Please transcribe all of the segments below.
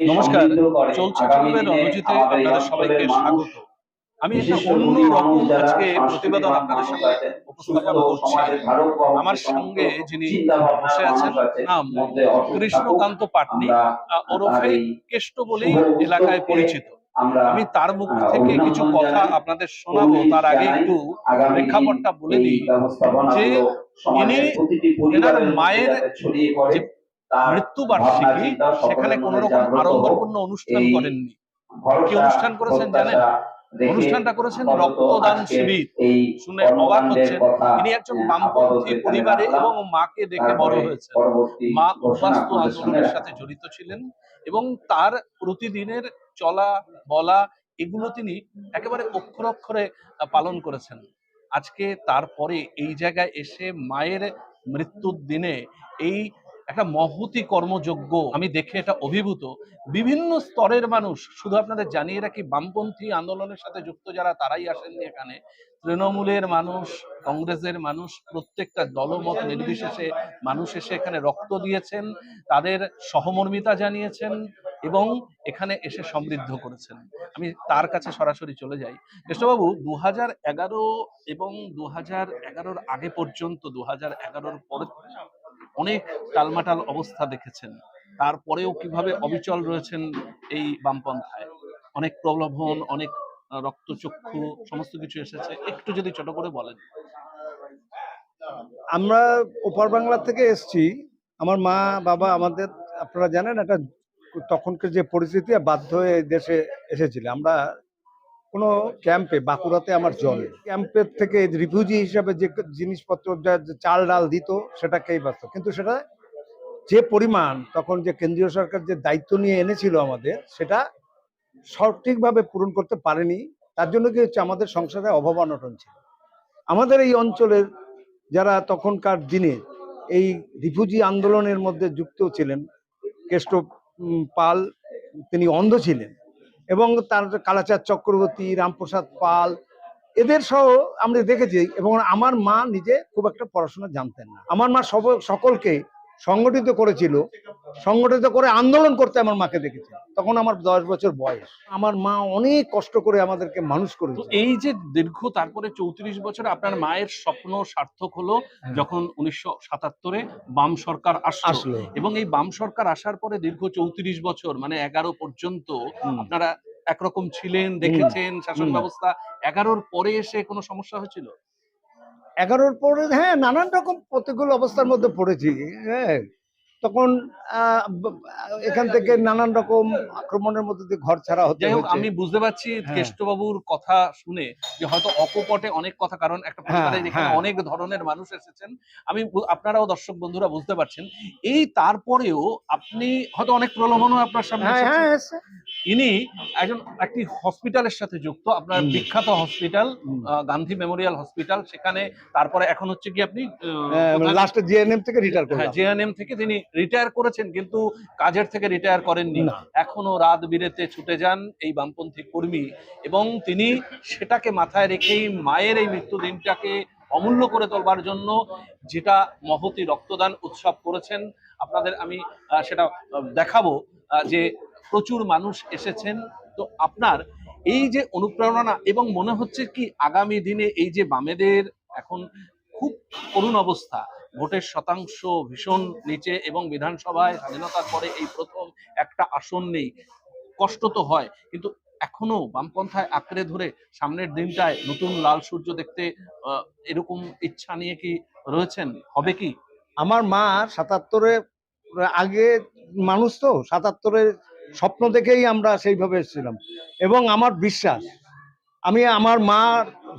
নমস্কার চলছে আপনাদের সবাইকে স্বাগত। আমি একটা অন্য রকম আজকে প্রতিবেদন আপনাদের সামনে উপস্থাপন করছি। আমার সঙ্গে যিনি বসে আছেন নাম কৃষ্ণকান্ত পাটনি। ওরফে কেষ্ট বলেই এলাকায় পরিচিত। আমি আমি তার মুখ থেকে কিছু কথা আপনাদের শোনাবো তার আগে একটু প্রেক্ষাপটটা বলে দিই যে ইনি এনার মায়ের যে মৃত্যু বার্ষিকী সেখানে কোনো রকম আড়ম্বরপূর্ণ অনুষ্ঠান করেননি। কি অনুষ্ঠান করেছেন জানেন? অনুষ্ঠানটা করেছেন রক্তদান শিবির। শুনে অবাক হচ্ছেন। ইনি একজন বামপন্থী পরিবারে এবং মাকে দেখে বড় হয়েছেন। মা উদ্বাস্তু আন্দোলনের সাথে জড়িত ছিলেন এবং তার প্রতিদিনের চলা বলা এগুলো তিনি একেবারে অক্ষর অক্ষরে পালন করেছেন। আজকে তারপরে এই জায়গায় এসে মায়ের মৃত্যুর দিনে এই একটা মহতি কর্মযোগ্য আমি দেখে এটা অভিভূত। বিভিন্ন স্তরের মানুষ, শুধু আপনাদের জানিয়ে রাখি, বামপন্থী আন্দোলনের সাথে যুক্ত যারা, তারাই আসেননি এখানে। তৃণমূলের মানুষ, কংগ্রেসের মানুষ, প্রত্যেকটা দলমত নির্বিশেষে মানুষ এসে এখানে রক্ত দিয়েছেন, তাদের সহমর্মিতা জানিয়েছেন এবং এখানে এসে সমৃদ্ধ করেছেন। আমি তার কাছে সরাসরি চলে যাই। কৃষ্ণবাবু দু হাজার এগারো এবং দু হাজার এগারোর আগে পর্যন্ত দু হাজার এগারোর পরে অনেক টালমাটাল অবস্থা দেখেছেন। তারপরেও কীভাবে অবিচল রয়েছেন এই বামপন্থায়? অনেক প্রলোভন, অনেক রক্তচক্ষু, সমস্ত কিছু এসেছে। একটু যদি ছোট করে বলেন। আমরা ওপার বাংলা থেকে এসছি। আমার মা, বাবা আমাদের, আপনারা জানেন, একটা তখনকার যে পরিস্থিতি, বাধ্য হয়ে দেশে এসেছিল। আমরা কোনো ক্যাম্পে, বাঁকুড়াতে আমার জল ক্যাম্পের থেকে রিফিউজি হিসাবে যে জিনিসপত্র চাল ডাল দিত সেটা খেয়ে বাঁচত। কিন্তু সেটা যে পরিমাণ, তখন যে কেন্দ্রীয় সরকার যে দায়িত্ব নিয়ে এনেছিল আমাদের, সেটা সঠিকভাবে পূরণ করতে পারেনি। তার জন্য কি হচ্ছে, আমাদের সংসারে অভাব অনটন ছিল। আমাদের এই অঞ্চলের যারা তখনকার দিনে এই রিফিউজি আন্দোলনের মধ্যে যুক্ত ছিলেন কেষ্ট পাল, তিনি অন্ধ ছিলেন। এবং তার কালাচার চক্রবর্তী, রামপ্রসাদ পাল, এদের সহ আমরা দেখেছি এবং আমার মা নিজে খুব একটা পড়াশোনা জানতেন না। আমার মা সকলকে সংগঠিত করেছিল। সংগঠিত করে আন্দোলন করতে আমার মাকে দেখেছি। তখন আমার দশ বছর বয়স। আমার মা অনেক কষ্ট করে আমাদেরকে মানুষ তো করেছে এই যে দীর্ঘ তারপরে চৌত্রিশ বছর আপনার মায়ের স্বপ্ন সার্থক হলো যখন উনিশশো সাতাত্তরে বাম সরকার আসলো। এবং এই বাম সরকার আসার পরে দীর্ঘ চৌত্রিশ বছর মানে এগারো পর্যন্ত। আপনারা একরকম ছিলেন দেখেছেন শাসন ব্যবস্থা। এগারোর পরে এসে কোনো সমস্যা হয়েছিল? এগারোর পরে হ্যাঁ নানান রকম প্রতিকূল অবস্থার মধ্যে পড়েছি। হ্যাঁ তখন এখান থেকে নানান রকম আক্রমণের মধ্যে দিয়ে ঘর ছাড়া হতে হোক হয়েছে। আমি বুঝতে পারছি হ্যাঁ। কেষ্টবাবুর কথা শুনে যে হয়তো অকপটে অনেক কথা কারণ একটা পরিবারে হ্যাঁ, যেখানে হ্যাঁ। অনেক ধরনের মানুষ এসেছেন আমি আপনারাও দর্শক বন্ধুরা বুঝতে পারছেন এই তারপরেও আপনি হয়তো অনেক প্রলোভনও আপনার সামনে হ্যাঁ। হ্যাঁ। ইনি একজন একটি হসপিটালের সাথে যুক্ত আপনার বিখ্যাত হসপিটাল গান্ধী মেমোরিয়াল হসপিটাল সেখানে তারপরে এখন হচ্ছে কি আপনি লাস্টে জিএনএম থেকে রিটায়ার করলাম জেএনএম থেকে তিনি রিটায়ার করেছেন কিন্তু কাজের থেকে রিটায়ার করেননি। এখনও রাত বিরেতে ছুটে যান এই বামপন্থী কর্মী এবং তিনি সেটাকে মাথায় রেখেই মায়ের এই মৃত্যু দিনটাকে অমূল্য করে তোলবার জন্য যেটা মহতি রক্তদান উৎসব করেছেন। আপনাদের আমি সেটা দেখাবো যে প্রচুর মানুষ এসেছেন। তো আপনার এই যে অনুপ্রেরণা এবং মনে হচ্ছে কি আগামী দিনে এই যে বামেদের এখন খুব করুণ অবস্থা ভোটের শতাংশ ভীষণ নিচে এবং বিধানসভায় স্বাধীনতার পরে এই প্রথম একটা আসন নেই। কষ্ট তো হয়, কিন্তু এখনও বামপন্থায় আঁকড়ে ধরে সামনের দিনটায় নতুন লাল সূর্য দেখতে এরকম ইচ্ছা নিয়ে কি রয়েছেন? হবে কি? আমার মা সাতাত্তরে আগে মানুষ তো, সাতাত্তরের স্বপ্ন দেখেই আমরা সেইভাবে এসেছিলাম। এবং আমার বিশ্বাস, আমি আমার মা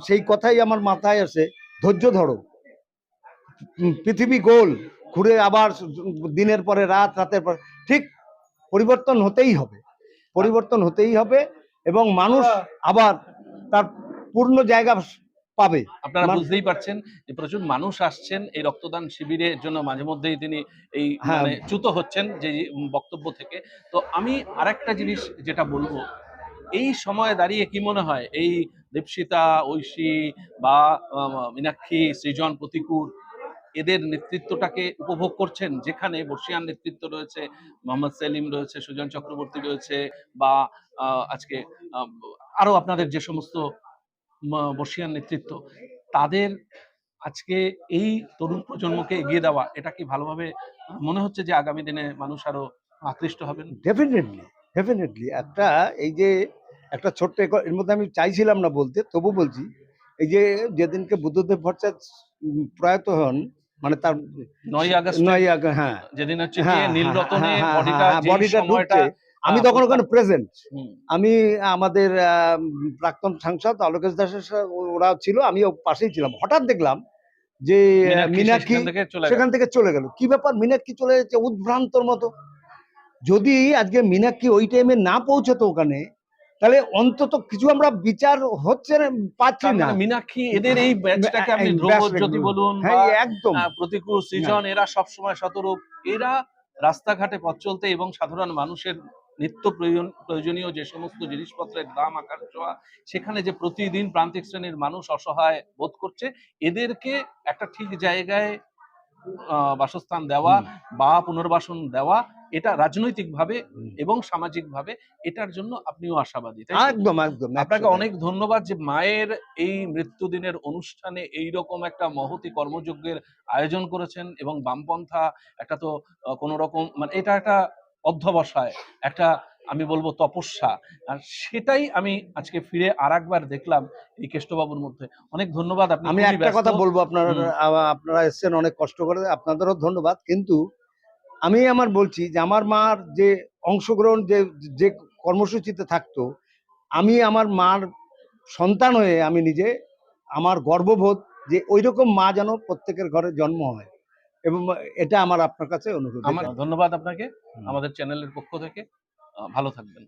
সেই কথাই আমার মাথায় আসে, ধৈর্য ধরো। পৃথিবী গোল ঘুরে আবার দিনের পরে রাত রাতের পর ঠিক পরিবর্তন হতেই হবে পরিবর্তন হতেই হবে এবং মানুষ আবার তার পূর্ণ জায়গা পাবে। আপনারা বুঝতেই পারছেন যে প্রচুর মানুষ আসছেন এই রক্তদান শিবিরের জন্য মাঝে মধ্যেই তিনি এই হ্যাঁ। মানে চ্যুত হচ্ছেন যে বক্তব্য থেকে। তো আমি আরেকটা জিনিস যেটা বলব এই সময়ে দাঁড়িয়ে কি মনে হয়? এই দীপশিতা ঐশী বা মীনাক্ষী সৃজন প্রতিকূল এদের নেতৃত্বটাকে উপভোগ করছেন, যেখানে বর্ষিয়ান নেতৃত্ব রয়েছে, মোহাম্মদ সেলিম রয়েছে, সুজন চক্রবর্তী রয়েছে বা আজকে আরও আপনাদের যে সমস্ত বর্ষিয়ান নেতৃত্ব, তাদের আজকে এই তরুণ প্রজন্মকে এগিয়ে দেওয়া, এটা কি ভালোভাবে মনে হচ্ছে যে আগামী দিনে মানুষ আরও আকৃষ্ট হবেন? ডেফিনেটলি ডেফিনেটলি একটা এই যে, একটা ছোট্ট এর মধ্যে আমি চাইছিলাম না বলতে, তবু বলছি, এই যে যেদিনকে বুদ্ধদেব ভট্টাচার্য প্রয়াত হন মানে তার নয় আগস্ট? নয় আগ- হ্যাঁ। যেদিন হচ্ছে হ্যাঁ, হ্যাঁ, হ্যাঁ, বডিটা ঢুকছে, আমি তখন ওখানে প্রেজেন্ট আমি আমাদের প্রাক্তন সাংসদ অলোকেশ দাসের ওরা ছিল আমি পাশেই ছিলাম। হঠাৎ দেখলাম যে মীনাক্ষী মীনাক্ষী সেখান থেকে চলে গেল। সেখান থেকে চলে গেল। কি ব্যাপার? মীনাক্ষী চলে যাচ্ছে উদ্ভ্রান্তর মতো। যদি আজকে মীনাক্ষী ওই টাইমে না পৌঁছতো ওখানে তাহলে অন্তত কিছু আমরা বিচার হচ্ছে না পাচ্ছি না মানে মীনাক্ষী এদের এই ব্যাচটাকে আপনি ধ্রুবজ্যোতি বলুন হ্যাঁ একদম। প্রতিকূল সৃজন এরা সবসময় শতরূপ এরা রাস্তাঘাটে পথ চলতে এবং সাধারণ মানুষের নিত্য প্রয়োজন প্রয়োজনীয় যে সমস্ত জিনিসপত্রের দাম আকার ছোঁয়া সেখানে যে প্রতিদিন প্রান্তিক শ্রেণির মানুষ অসহায় বোধ করছে এদেরকে একটা ঠিক জায়গায় বাসস্থান দেওয়া বা পুনর্বাসন দেওয়া এটা রাজনৈতিকভাবে। এবং সামাজিকভাবে এটার জন্য আপনিও আশাবাদী একদম একদম আপনাকে অনেক ধন্যবাদ যে মায়ের এই মৃত্যুদিনের অনুষ্ঠানে এই রকম একটা মহতি কর্মযজ্ঞের আয়োজন করেছেন এবং বামপন্থা একটা তো কোনো রকম মানে এটা একটা অধ্যবসায় একটা আমি বলব তপস্যা। আর সেটাই আমি আজকে ফিরে আর একবার দেখলাম এই কেষ্টবাবুর মধ্যে। অনেক ধন্যবাদ আপনি আমি একটা কথা বলব আপনারা আপনারা এসেছেন অনেক কষ্ট করে আপনাদেরও ধন্যবাদ। কিন্তু আমি আমার বলছি যে আমার মার যে অংশগ্রহণ যে যে কর্মসূচিতে থাকতো আমি আমার মার সন্তান হয়ে আমি নিজে আমার গর্ববোধ যে ওই রকম মা যেন প্রত্যেকের ঘরে জন্ম হয়। এবং এটা আমার আপনার কাছে অনুরোধ। আমার ধন্যবাদ আপনাকে আমাদের চ্যানেলের পক্ষ থেকে। ভালো থাকবেন।